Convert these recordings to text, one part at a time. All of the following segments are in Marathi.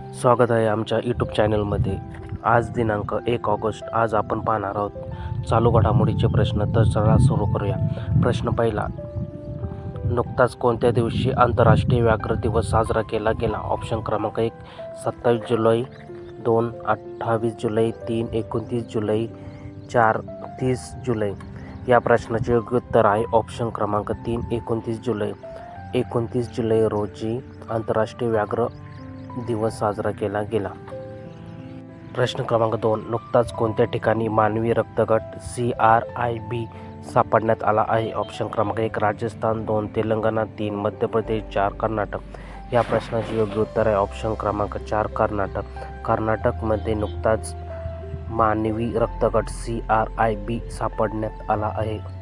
स्वागत आहे आमच्या यूट्यूब चॅनलमध्ये आज दिनांक एक ऑगस्ट आज आपण पाहणार आहोत चालू घडामोडीचे प्रश्न. तर चला सुरू करूया. प्रश्न पहिला नुकताच कोणत्या दिवशी आंतरराष्ट्रीय व्याघ्र दिवस साजरा केला गेला? ऑप्शन क्रमांक एक सत्तावीस जुलै दोन अठ्ठावीस जुलै तीन एकोणतीस जुलै चार तीस जुलै. या प्रश्नाचे योग्य उत्तर आहे ऑप्शन क्रमांक तीन एकोणतीस जुलै. एकोणतीस जुलै रोजी आंतरराष्ट्रीय व्याघ्र दिवस साजरा केला गेला. प्रश्न क्रमांक दोन नुकताच कोणत्या ठिकाणी मानवी रक्तगट सी आर आय बी सापडण्यात आला आहे? ऑप्शन क्रमांक एक राजस्थान दोन तेलंगणा तीन मध्य प्रदेश चार कर्नाटक. या प्रश्नाचे योग्य उत्तर आहे ऑप्शन क्रमांक चार कर्नाटक. कर्नाटकमध्ये नुकताच मानवी रक्तगट सी आर आय बी सापडण्यात आला आहे.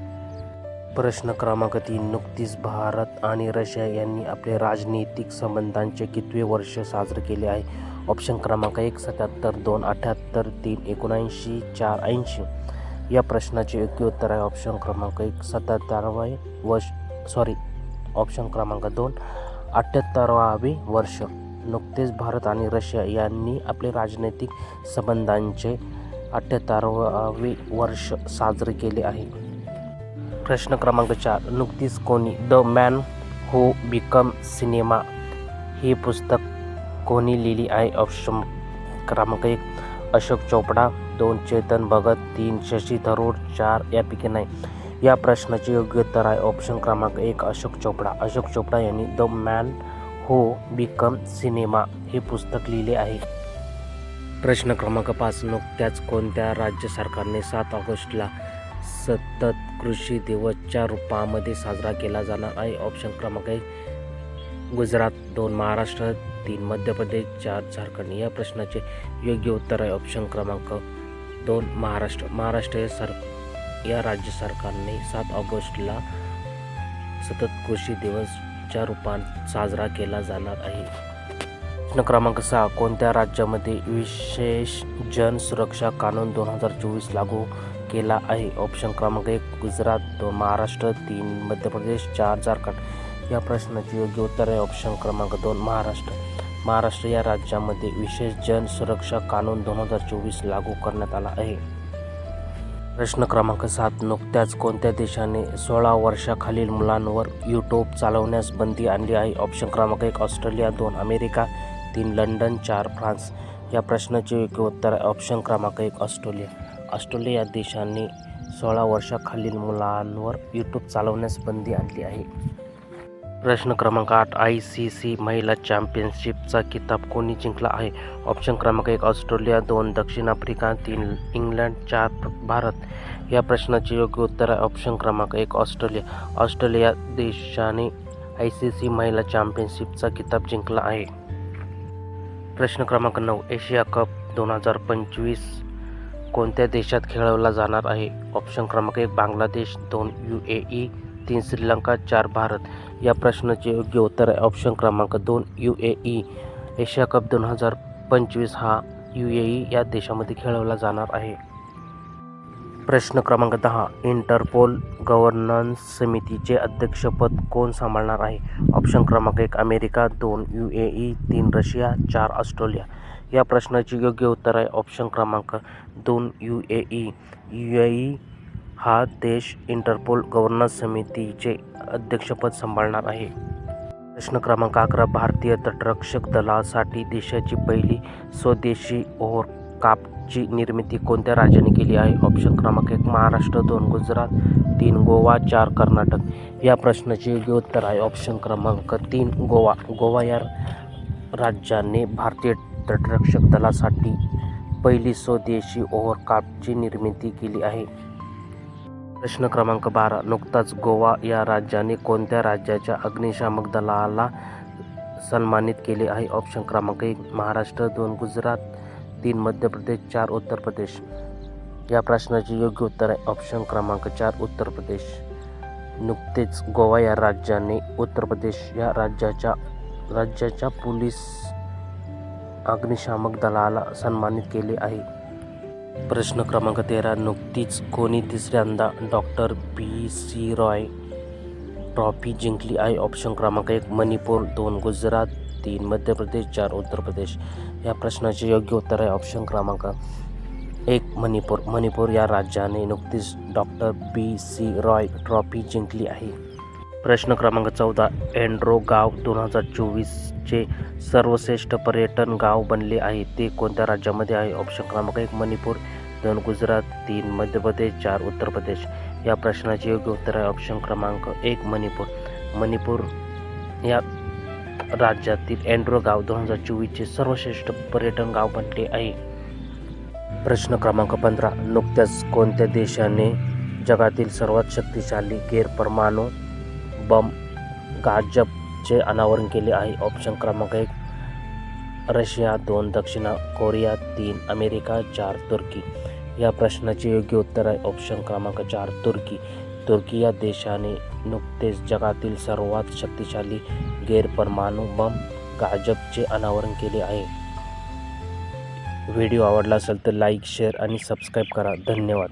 प्रश्न क्रमांक तीन नुकतीच भारत आणि रशिया यांनी आपले राजनैतिक संबंधांचे कितवे वर्ष साजरे केले आहे? ऑप्शन क्रमांक एक सत्याहत्तर दोन अठ्याहत्तर तीन एकोणऐंशी चार ऐंशी. या प्रश्नाचे योग्य उत्तर आहे ऑप्शन क्रमांक एक सत्याहत्तरावे वर्ष सॉरी ऑप्शन क्रमांक दोन अठ्ठ्याहत्तरावे वर्ष. नुकतेच भारत आणि रशिया यांनी आपले राजनैतिक संबंधांचे अठ्ठ्याहत्तरावे वर्ष साजरे केले आहे. प्रश्न क्रमांक चार नुकतीच कोणी the man who became cinema हे पुस्तक कोणी लिहिली आहे? ऑप्शन क्रमांक एक अशोक चोपडा दोन चेतन भगत तीन शशी थरूर चार यापैकी नाही. या प्रश्नाचे योग्य उत्तर आहे ऑप्शन क्रमांक एक अशोक चोपडा. अशोक चोपडा यांनी the man who became cinema हे पुस्तक लिहिले आहे. प्रश्न क्रमांक पाच नुकत्याच कोणत्या राज्य सरकारने सात ऑगस्टला सतत कृषी दिवसच्या रूपामध्ये साजरा केला जाणार आहे. ऑप्शन क्रमांक एक गुजरात दोन महाराष्ट्र तीन मध्य प्रदेश चार झारखंड. या प्रश्नाचे योग्य उत्तर आहे. ऑप्शन क्रमांक दोन महाराष्ट्र. महाराष्ट्र हे सर या राज्य सरकारने सात ऑगस्टला सतत कृषी दिवसच्या रूपात साजरा केला जाणार आहे. प्रश्न क्रमांक सहा कोणत्या राज्यामध्ये विशेष जन सुरक्षा कानून दोन हजार चोवीस लागू केला आहे? ऑप्शन क्रमांक एक गुजरात दोन महाराष्ट्र तीन मध्य प्रदेश चार झारखंड. या प्रश्नाचे योग्य उत्तर आहे ऑप्शन क्रमांक दोन महाराष्ट्र. महाराष्ट्र या राज्यामध्ये विशेष जन सुरक्षा कानून दोन हजार चोवीस लागू करण्यात आला आहे. प्रश्न क्रमांक सात नुकत्याच कोणत्या देशाने सोळा वर्षाखालील मुलांवर यूट्यूब चालवण्यास बंदी आणली आहे? ऑप्शन क्रमांक एक ऑस्ट्रेलिया दोन अमेरिका तीन लंडन चार फ्रान्स या प्रश्नाचे योग्य उत्तर आहे ऑप्शन क्रमांक एक ऑस्ट्रेलिया. ऑस्ट्रेलिया या देशाने सोळा वर्षाखालील मुलांवर यूट्यूब चालवण्यास बंदी आणली आहे. प्रश्न क्रमांक आठ आय सी सी महिला चॅम्पियनशिपचा किताब कोणी जिंकला आहे? ऑप्शन क्रमांक एक ऑस्ट्रेलिया दोन दक्षिण आफ्रिका तीन इंग्लंड चार भारत. या प्रश्नाचे योग्य उत्तर आहे ऑप्शन क्रमांक एक ऑस्ट्रेलिया. ऑस्ट्रेलिया देशाने आय सी सी महिला चॅम्पियनशिपचा किताब जिंकला आहे. प्रश्न क्रमांक नऊ. एशिया कप दोन हजार पंचवीस कोणत्या देशात खेळवला जाणार आहे? ऑप्शन क्रमांक एक बांगलादेश दोन यू ए ई तीन श्रीलंका चार भारत. या प्रश्नाचे योग्य उत्तर आहे. ऑप्शन क्रमांक दोन U A E Asia cup दोन हजार पंचवीस हा यू ए ई या देशामध्ये खेळवला जाणार आहे. प्रश्न क्रमांक दहा. इंटरपोल गव्हर्नन्स समितीचे अध्यक्षपद कोण सांभाळणार आहे? ऑप्शन क्रमांक एक अमेरिका. दोन यू ए ई. तीन रशिया. चार ऑस्ट्रेलिया. या प्रश्नाचे योग्य उत्तर आहे ऑप्शन क्रमांक दोन U A E. U A E हा देश इंटरपोल गव्हर्नन्स समितीचे अध्यक्षपद सांभाळणार आहे. प्रश्न क्रमांक अकरा भारतीय तटरक्षक दलासाठी देशाची पहिली स्वदेशी ची निर्मिती कोणत्या राज्याने केली आहे? ऑप्शन क्रमांक एक महाराष्ट्र दोन गुजरात तीन गोवा चार कर्नाटक. या प्रश्नाचे योग्य उत्तर आहे. ऑप्शन क्रमांक तीन गोवा. गोवा या राज्याने भारतीय तटरक्षक दलासाठी पहिली स्वदेशी ओव्हरकापची निर्मिती केली आहे. प्रश्न क्रमांक बारा नुकताच गोवा या राज्याने कोणत्या राज्याच्या अग्निशामक दलाला सन्मानित केले आहे? ऑप्शन क्रमांक एक महाराष्ट्र दोन गुजरात तीन मध्य प्रदेश चार उत्तर प्रदेश. या प्रश्नाचे योग्य उत्तर आहे ऑप्शन क्रमांक चार उत्तर प्रदेश. नुकतेच गोवा या राज्याने उत्तर प्रदेश या राज्याच्या राज्याच्या पोलीस अग्निशामक दलाला सन्मानित केले आहे. प्रश्न क्रमांक तेरा नुकतीच कोणी तिसऱ्यांदा doctor B C Roy trophy जिंकली आहे? ऑप्शन क्रमांक एक मणिपूर दोन गुजरात. तीन मध्य प्रदेश चार उत्तर प्रदेश. या प्रश्नाचे योग्य उत्तर आहे ऑप्शन क्रमांक एक मणिपूर. मणिपूर या राज्याने नुकतीच doctor B C Roy trophy जिंकली आहे. प्रश्न क्रमांक चौदा एन्ड्रो गाव दोन हजार चोवीसचे सर्वश्रेष्ठ पर्यटन गाव बनले आहे. ते कोणत्या राज्यामध्ये आहे? ऑप्शन क्रमांक एक मणिपूर. दोन गुजरात. तीन मध्य प्रदेश. चार उत्तर प्रदेश. या प्रश्नाचे योग्य उत्तर आहे ऑप्शन क्रमांक एक मणिपूर. मणिपूर या राज्यातील अँड्रो गाव दोन हजार चोवीसचे सर्वश्रेष्ठ पर्यटन गाव बनले आहे. प्रश्न क्रमांक पंधरा नुकत्याच कोणत्या देशाने जगातील सर्वात शक्तिशाली गैरपरमाणू बम गाजबचे अनावरण केले आहे? ऑप्शन क्रमांक एक रशिया दोन दक्षिण कोरिया तीन अमेरिका चार तुर्की. या प्रश्नाचे योग्य उत्तर आहे. ऑप्शन क्रमांक चार तुर्की. तुर्की या देशाने नुकतेच जगातील सर्वात शक्तिशाली गैरपरमाणू बम गाजबचे अनावरण केले आहे. व्हिडिओ आवडला असेल तर लाईक शेअर आणि सबस्क्राईब करा. धन्यवाद.